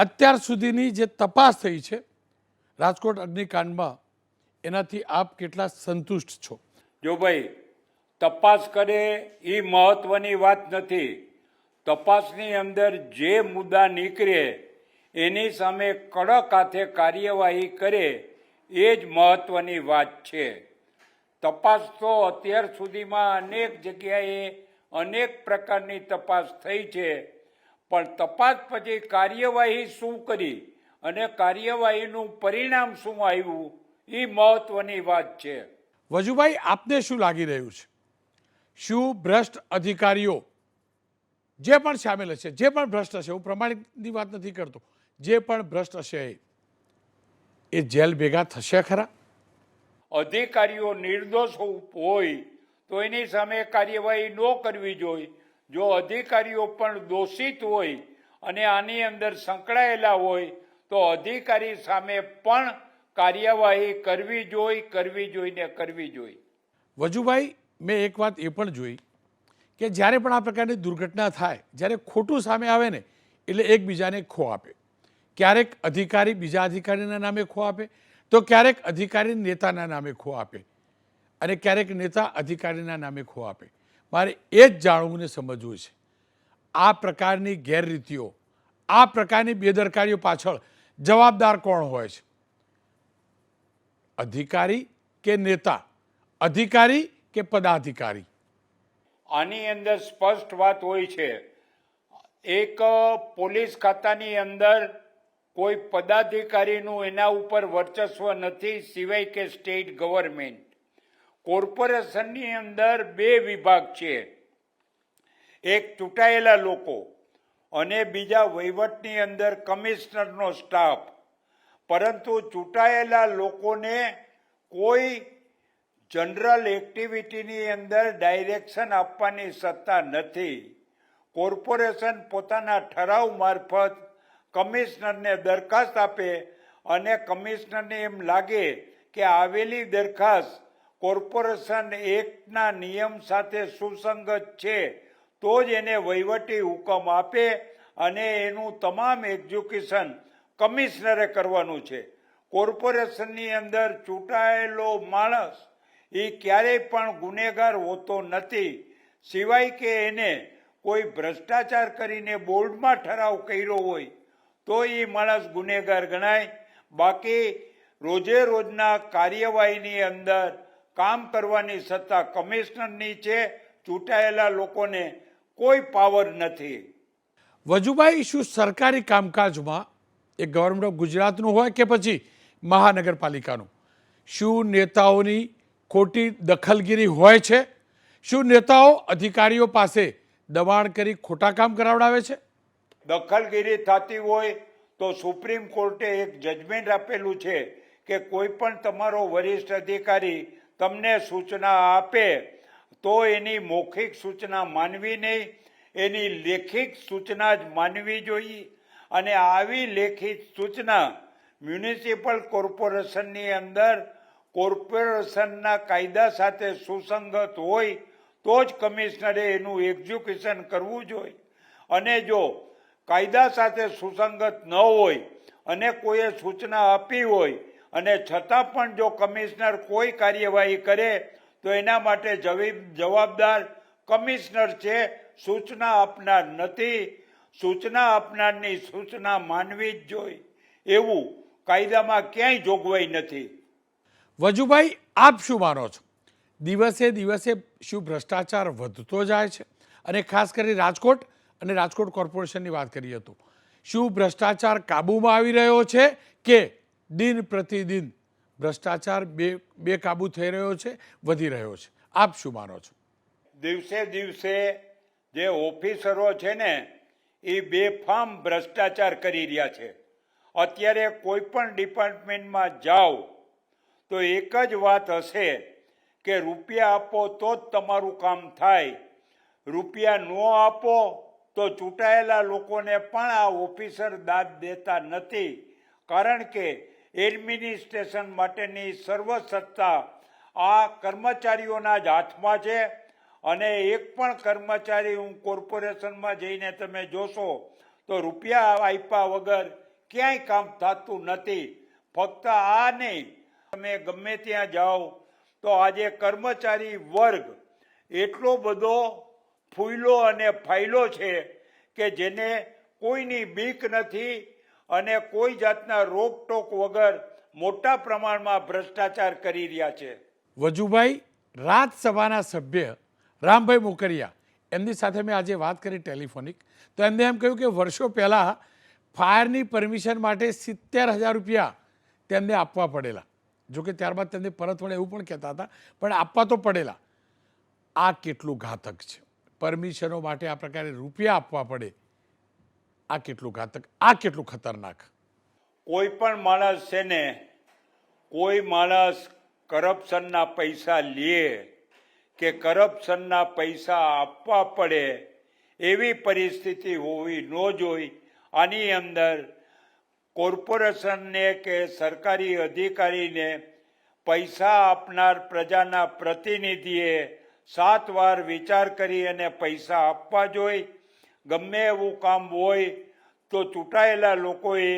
અત્યાર સુધીની જે તપાસ થઈ છે, રાજકોટ અગ્નિકાંડમાં એનાથી આપ કેટલા સંતુષ્ટ છો? જો ભાઈ, તપાસ કરે એ મહત્વની વાત નથી. તપાસની અંદર જે મુદ્દા નીકળે, એની સામે કડક હાથે કાર્યવાહી કરે, એ જ મહત્વની વાત છે. તપાસ તો અત્યાર સુધીમાં અનેક જગ્યાએ અનેક પ્રકારની તપાસ થઈ છે. પણ તપાસ પછી કાર્યવાહી શું કરી અને કાર્યવાહીનું પરિણામ શું આવ્યું એ મહત્વની વાત છે. વજુભાઈ આપને શું લાગી રહ્યું છે? શું ભ્રષ્ટ અધિકારીઓ જે પણ સામેલ હશે જે પણ ભ્રષ્ટ હશે હું પ્રમાણિકની વાત નથી કરતો જે પણ ભ્રષ્ટ હશે એ જેલ ભેગા થશે ખરા? અધિકારીઓ નિર્દોષ હોય તો એની સામે કાર્યવાહી ન કરવી જોઈએ. જો અધિકારીઓ પણ દોષિત હોય અને આની અંદર સંકળાયેલા હોય, તો અધિકારી સામે પણ કાર્યવાહી કરવી જોઈ, કરવી જોઈને કરવી જોઈએ વજુભાઈ, મેં એક વાત એ પણ જોઈ કે જ્યારે પણ આ પ્રકારની દુર્ઘટના થાય, જ્યારે ખોટું સામે આવે ને, એટલે એકબીજાને ખો આપે. ક્યારેક અધિકારી બીજા અધિકારીના નામે ખો આપે, તો ક્યારેક અધિકારી નેતાના નામે ખો આપે અને ક્યારેક નેતા અધિકારીના નામે ખો આપે. મારે એ જ જાણવું ને સમજવું છે. આ પ્રકારની ગેરરીતિઓ, આ પ્રકારની બેદરકારીઓ પાછળ જવાબદાર કોણ હોય છે? અધિકારી કે નેતા? અધિકારી કે પદાધિકારી? આની અંદર સ્પષ્ટ વાત હોય છે. એક પોલીસ ખાતાની અંદર કોઈ પદાધિકારીનું એના ઉપર વર્ચસ્વ નથી, સિવાય કે સ્ટેટ ગવર્મેન્ટ. કોર્પોરેશનની અંદર બે વિભાગ છે. એક ચૂંટાયેલા લોકો અને બીજા વહીવટની અંદર કમિશનરનો સ્ટાફ. પરંતુ ચૂંટાયેલા લોકોને કોઈ જનરલ એક્ટિવિટીની અંદર ડાયરેક્શન આપવાની સત્તા નથી. કોર્પોરેશન પોતાના ઠરાવ મારફત કમિશનરને દરખાસ્ત આપે અને કમિશનરને એમ લાગે કે આવેલી દરખાસ્ત કોર્પોરેશન એક્ટના નિયમ સાથે સુસંગત છે, તો જ એને વહીવટી હુકમ આપે અને એનું તમામ એક્ઝિક્યુશન કમિશનરે કરવાનું છે. કોર્પોરેશનની અંદર ચૂંટાયેલો માણસ એ ક્યારેય પણ ગુનેગાર હોતો નથી. સિવાય કે એને કોઈ ભ્રષ્ટાચાર કરીને બોર્ડમાં ઠરાવ કર્યો હોય, તો એ માણસ ગુનેગાર ગણાય. બાકી રોજે રોજના કાર્યવાહીની અંદર કામ કરવાની સત્તા કમિશનરની છે ચૂંટાયેલા લોકોને કોઈ પાવર નથી. વજુભાઈ શું સરકારી કામકાજમાં એ ગવર્મેન્ટ ઓફ ગુજરાતનું હોય કે પછી મહાનગરપાલિકાનું? શું નેતાઓની ખોટી દખલગીરી હોય છે? શું નેતાઓ અધિકારીઓ પાસે દબાણ કરી ખોટા કામ કરાવડાવે છે? દખલગીરી થતી હોય તો સુપ્રીમ કોર્ટે એક જજમેન્ટ આપેલું છે કે કોઈ પણ તમારો વરિષ્ઠ અધિકારી તમને સૂચના આપે, તો એની મૌખિક સૂચના માનવી નહીં, એની લેખિત સૂચના જ માનવી જોઈએ. અને આવી લેખિત સૂચના મ્યુનિસિપલ કોર્પોરેશનની અંદર કોર્પોરેશનના કાયદા સાથે સુસંગત હોય, તો જ કમિશનરે એનું એક્ઝિક્યુશન કરવું જોઈએ. અને જો કાયદા સાથે સુસંગત ન હોય અને કોઈએ સૂચના આપી હોય અને છતાં પણ જો કમિશનર કોઈ કાર્યવાહી કરે, તો એના માટે જવાબદાર કમિશનર છે, સૂચના આપનાર નથી. સૂચના આપનારની સૂચના માનવી જ જોઈ. એવું કાયદામાં ક્યાંય જોગવાઈ નથી. વજુભાઈ, આપ શું માનો છો? દિવસે દિવસે શું ભ્રષ્ટાચાર વધતો જાય છે? અને ખાસ કરી રાજકોટ અને રાજકોટ કોર્પોરેશનની વાત કરીએ તો, શું ભ્રષ્ટાચાર કાબૂમાં આવી રહ્યો છે કે દિન પ્રતિદિન ભ્રષ્ટાચાર બે બેકાબુ થઈ રહ્યો છે, વધી રહ્યો છે. આપ શું માનો છો? દિવસે દિવસે જે ઓફિસરો છે ને, એ બેફામ ભ્રષ્ટાચાર કરી રહ્યા છે. અત્યારે કોઈ પણ ડિપાર્ટમેન્ટમાં જાઓ, તો એક જ વાત હશે કે રૂપિયા આપો તો જ તમારું કામ થાય. રૂપિયા ન આપો તો ચૂંટાયેલા લોકોને પણ આ ઓફિસર દાદ દેતા નથી. કારણ કે એડમિનિસ્ટ્રેશન માટેની સર્વ સત્તા આ કર્મચારીઓના જ હાથમાં છે. અને એક પણ કર્મચારી હું કોર્પોરેશનમાં જઈને તમે જોશો તો રૂપિયા આપ્યા વગર ક્યાંય કામ થતું નથી. ફક્ત આ નહીં, તમે ગમે ત્યાં જાઓ તો આજે કર્મચારી વર્ગ એટલો બધો ફૂયલો અને ફાયલો છે કે જેને કોઈની બીક નથી અને કોઈ જાતના રોકટોક વગર મોટા પ્રમાણમાં ભ્રષ્ટાચાર કરી રહ્યા છે. વજુભાઈ રાજ્યસભાના સભ્ય રામભાઈ મોકરિયા, એમની સાથે મેં આજે વાત કરી ટેલિફોનિક. તો એમને એમ કહ્યું કે વર્ષો પહેલાં ફાયરની પરમિશન માટે સિત્તેર હજાર રૂપિયા તેમને આપવા પડેલા. જોકે ત્યારબાદ તેમને પરત વળે એવું પણ કહેતા હતા, પણ આપવા તો પડેલા. આ કેટલું ઘાતક છે. પરમિશનો માટે આ પ્રકારે રૂપિયા આપવા પડે. આ કેટલું ઘાતક, આ કેટલું ખતરનાક? કોઈ પણ માણસ છે ને, કોઈ માણસ કરપ્શનના પૈસા લે કે કરપ્શનના પૈસા આપવા પડે, એવી પરિસ્થિતિ હોવી ન જોઈ. આની અંદર કોર્પોરેશનને કે સરકારી અધિકારીને પૈસા આપનાર પ્રજાના પ્રતિનિધિએ સાત વાર વિચાર કરી અને પૈસા આપવા જોઈ. ગમે એવું કામ હોય તો ચૂંટાયેલા લોકોએ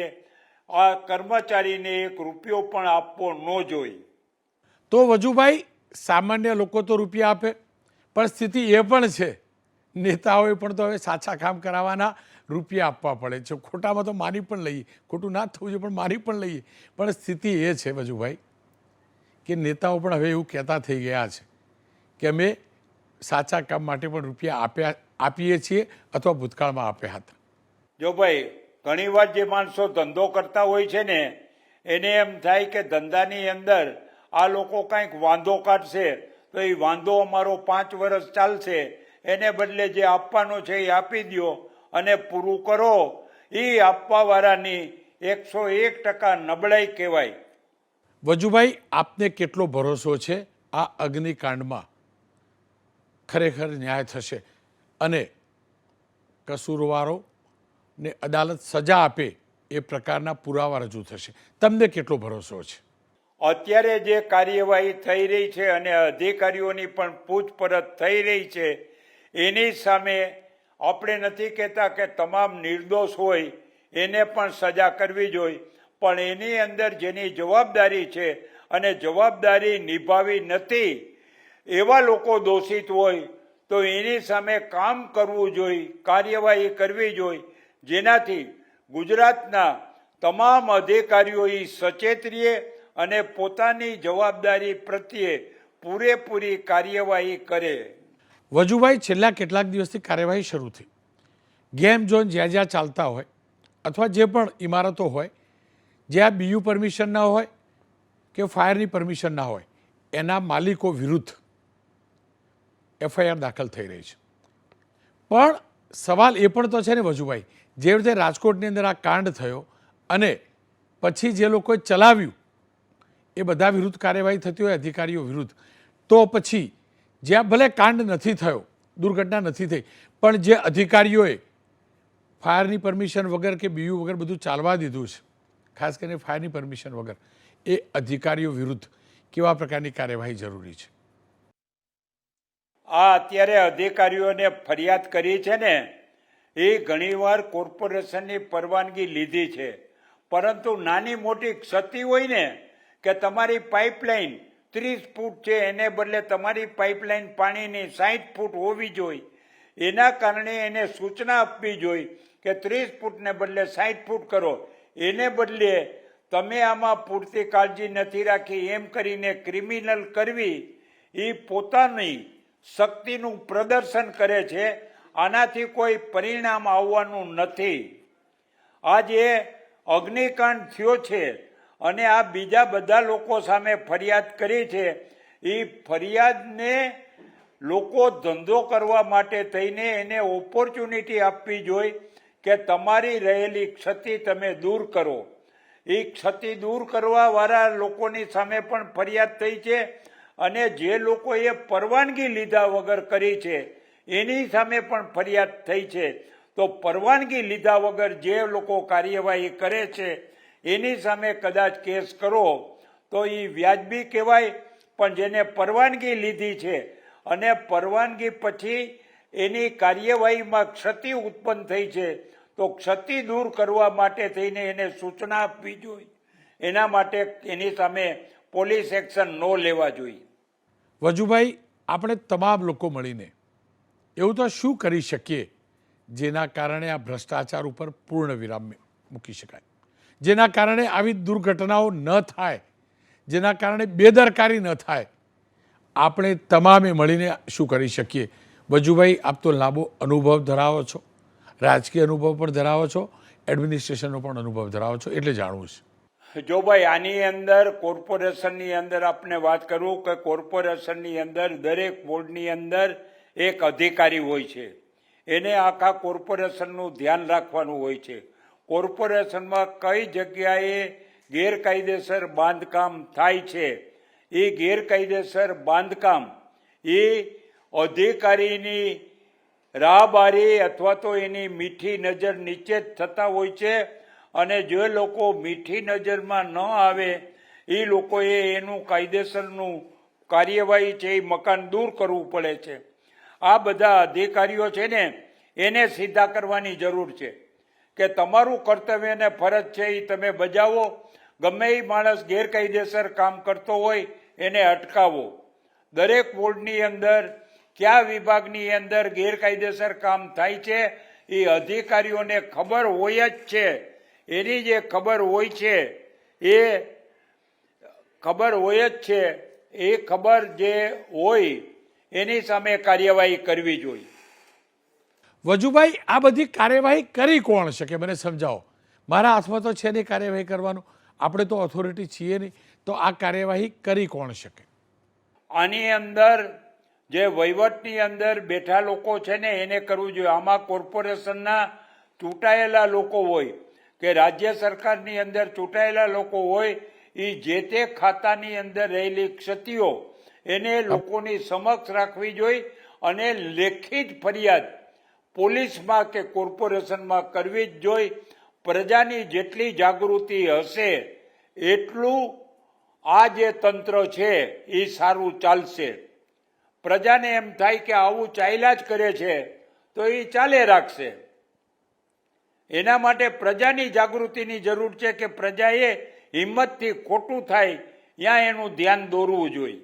આ કર્મચારીને એક રૂપિયો પણ આપવો ન જોઈ તો વજુભાઈ, સામાન્ય લોકો તો રૂપિયા આપે, પણ સ્થિતિ એ પણ છે, નેતાઓએ પણ તો હવે સાચા કામ કરાવવાના રૂપિયા આપવા પડે છે. ખોટામાં તો મારી પણ લઈએ, ખોટું ના થવું જોઈએ પણ મારી પણ લઈએ. પણ સ્થિતિ એ છે વજુભાઈ, કે નેતાઓ પણ હવે એવું કહેતા થઈ ગયા છે, કે અમે સાચા કામ માટે પણ રૂપિયા આપ્યા આપીએ છીએ અથવા ભૂતકાળમાં આપ્યા હતા. જો ભાઈ ઘણીવાર જે માણસો ધંધો કરતા હોય છે ને એને એમ થાય કે ધંધાની અંદર આ લોકો કંઈક વાંધો કાઢશે તો એ વાંધો અમારો પાંચ વર્ષ ચાલશે એને બદલે જે આપવાનો છે એ આપી દ્યો અને પૂરું કરો. એ આપવાવાળાની એકસો એક ટકા નબળાઈ કહેવાય. વજુભાઈ આપને કેટલો ભરોસો છે? આ અગ્નિકાંડમાં ખરેખર ન્યાય થશે. અને કસૂરવારો ને અદાલત સજા આપે એ પ્રકારના પુરાવા રજૂ થશે. તમને કેટલો ભરોસો છે? અત્યારે જે કાર્યવાહી થઈ રહી છે અને અધિકારીઓની પણ પૂછપરછ થઈ રહી છે, એની સામે આપણે નથી કહેતા કે તમામ નિર્દોષ હોય, એને પણ સજા કરવી જોઈએ. પણ એની અંદર જેની જવાબદારી છે અને જવાબદારી નિભાવી નથી, એવા લોકો દોષિત હોય તો એની સામે કામ કરવું જોઈએ કાર્યવાહી કરવી જોઈએ જેનાથી ગુજરાતના તમામ અધિકારીઓ સચેત રહીએ અને પોતાની જવાબદારી પ્રત્યે પૂરેપૂરી કાર્યવાહી કરે. વજુભાઈ, છેલ્લા કેટલાક દિવસથી કાર્યવાહી શરૂ થઈ. ગેમ ઝોન જ્યાં જ્યાં ચાલતા હોય અથવા જે પણ ઇમારતો હોય, જ્યાં બીયુ પરમિશન ના હોય કે ફાયરની પરમિશન ના હોય, એના માલિકો વિરુદ્ધ એફઆઈઆર દાખલ થઈ રહી છે. પણ સવાલ એ પણ તો છે ને વજુભાઈ, જે રીતે રાજકોટની અંદર આ કાંડ થયો અને પછી જે લોકોએ ચલાવ્યું, એ બધા વિરુદ્ધ કાર્યવાહી થતી હોય, અધિકારીઓ વિરુદ્ધ, તો પછી જ્યાં ભલે કાંડ નથી થયો, દુર્ઘટના નથી થઈ, પણ જે અધિકારીઓએ ફાયરની પરમિશન વગર કે બીયુ વગર બધું ચાલવા દીધું છે, ખાસ કરીને ફાયરની પરમિશન વગર, એ અધિકારીઓ વિરુદ્ધ કેવા પ્રકારની કાર્યવાહી જરૂરી છે? આ અત્યારે અધિકારીઓને ફરિયાદ કરી છે ને, એ ઘણીવાર કોર્પોરેશનની પરવાનગી લીધી છે. પરંતુ નાની મોટી ક્ષતિ હોય ને, કે તમારી પાઇપલાઇન ત્રીસ ફૂટ છે, એને બદલે તમારી પાઇપલાઇન પાણીની સાઠ ફૂટ હોવી જોઈએ એના કારણે એને સૂચના આપવી જોઈએ કે ત્રીસ ફૂટને બદલે સાઠ ફૂટ કરો. એને બદલે તમે આમાં પૂરતી કાળજી નથી રાખી, એમ કરીને ક્રિમિનલ કરવી, એ પોતાની શક્તિનું પ્રદર્શન કરે છે, આનાથી કોઈ પરિણામ આવવાનું નથી. આજે અગ્નિકાંડ થયો છે અને આ બીજા બધા લોકો સામે ફરિયાદ કરી છે. એ ફરિયાદને લોકો ધંધો કરવા માટે થઈને એને ઓપોર્ચ્યુનિટી આપવી જોઈએ કે તમારી રહેલી ક્ષતિ તમે દૂર કરો. એ ક્ષતિ દૂર કરવાવાળા લોકોની સામે પણ ફરિયાદ થઈ છે અને જે લોકોએ પરવાનગી લીધા વગર કરી છે, એની સામે પણ ફરિયાદ થઈ છે. તો પરવાનગી લીધા વગર જે લોકો કાર્યવાહી કરે છે, એની સામે કદાચ કેસ કરો, તો એ વ્યાજબી કહેવાય, પણ જેને પરવાનગી લીધી છે, અને પરવાનગી પછી એની કાર્યવાહીમાં ક્ષતિ ઉત્પન્ન થઈ છે, તો ક્ષતિ દૂર કરવા માટે થઈને એને સૂચના આપવી જોઈએ. એના માટે એની સામે પોલીસ એક્શન ન લેવા જોઈએ. વજુભાઈ, આપણે તમામ લોકો મળીને એવું તો શું કરી શકીએ? જેના કારણે આ ભ્રષ્ટાચાર ઉપર પૂર્ણ વિરામ મૂકી શકાય. જેના કારણે આવી દુર્ઘટનાઓ ન થાય, જેના કારણે બેદરકારી ન થાય, આપણે તમામે મળીને શું કરી શકીએ? વજુભાઈ, આપ તો લાંબો અનુભવ ધરાવો છો, રાજકીય અનુભવ પણ ધરાવો છો, એડમિનિસ્ટ્રેશનનો પણ અનુભવ ધરાવો છો, એટલે જાણવું છે. જો ભાઈ આની અંદર કોર્પોરેશનની અંદર આપણે વાત કરું કે કોર્પોરેશનની અંદર દરેક બોર્ડની અંદર એક અધિકારી હોય છે. એને આખા કોર્પોરેશનનું ધ્યાન રાખવાનું હોય છે. કોર્પોરેશનમાં કઈ જગ્યાએ ગેરકાયદેસર બાંધકામ થાય છે? એ ગેરકાયદેસર બાંધકામ એ અધિકારીની રાહબારી અથવા તો એની મીઠી નજર નીચે જ થતા હોય છે અને જે લોકો મીઠી નજરમાં ન આવે, એ લોકોએ એનું કાયદેસરનું કાર્યવાહી છે, એ મકાન દૂર કરવું પડે છે. આ બધા અધિકારીઓ છે ને, એને સીધા કરવાની જરૂર છે કે તમારું કર્તવ્ય ને ફરજ છે, એ તમે બજાવો. ગમે એ માણસ ગેરકાયદેસર કામ કરતો હોય, એને અટકાવો. દરેક બોર્ડની અંદર, કયા વિભાગની અંદર ગેરકાયદેસર કામ થાય છે, એ અધિકારીઓને ખબર હોય જ છે. એની જે ખબર હોય છે એ ખબર હોય જ છે. એ ખબર જે હોય એની સામે કાર્યવાહી કરવી જોઈએ. વજુભાઈ આ બધી કાર્યવાહી કરી કોણ શકે? મને સમજાવો. મારા હાથમાં તો છે નહીં કાર્યવાહી કરવાનું. આપણે તો ઓથોરિટી છીએ નહીં. તો આ કાર્યવાહી કરી કોણ શકે? આની અંદર જે વહીવટની અંદર બેઠા લોકો છે ને એને કરવું જોઈએ. આમાં કોર્પોરેશનના ચૂંટાયેલા લોકો હોય. કે રાજ્ય સરકારની અંદર ચૂંટાયેલા લોકો હોય એ જે તે ખાતાની અંદર રહેલી ક્ષતિઓ, એને લોકોની સમક્ષ રાખવી જોઈએ અને લેખિત ફરિયાદ પોલીસમાં કે કોર્પોરેશનમાં કરવી જ જોઈએ પ્રજાની જેટલી જાગૃતિ હશે, એટલું આ જે તંત્ર છે એ સારું ચાલશે. પ્રજાને એમ થાય કે આવું ચાલ્યા જ કરે છે, તો એ ચાલે રાખશે. એના માટે પ્રજાની જાગૃતિની જરૂર છે કે પ્રજાએ હિંમતથી ખોટું થાય, ત્યાં એનું ધ્યાન દોરવું જોઈએ.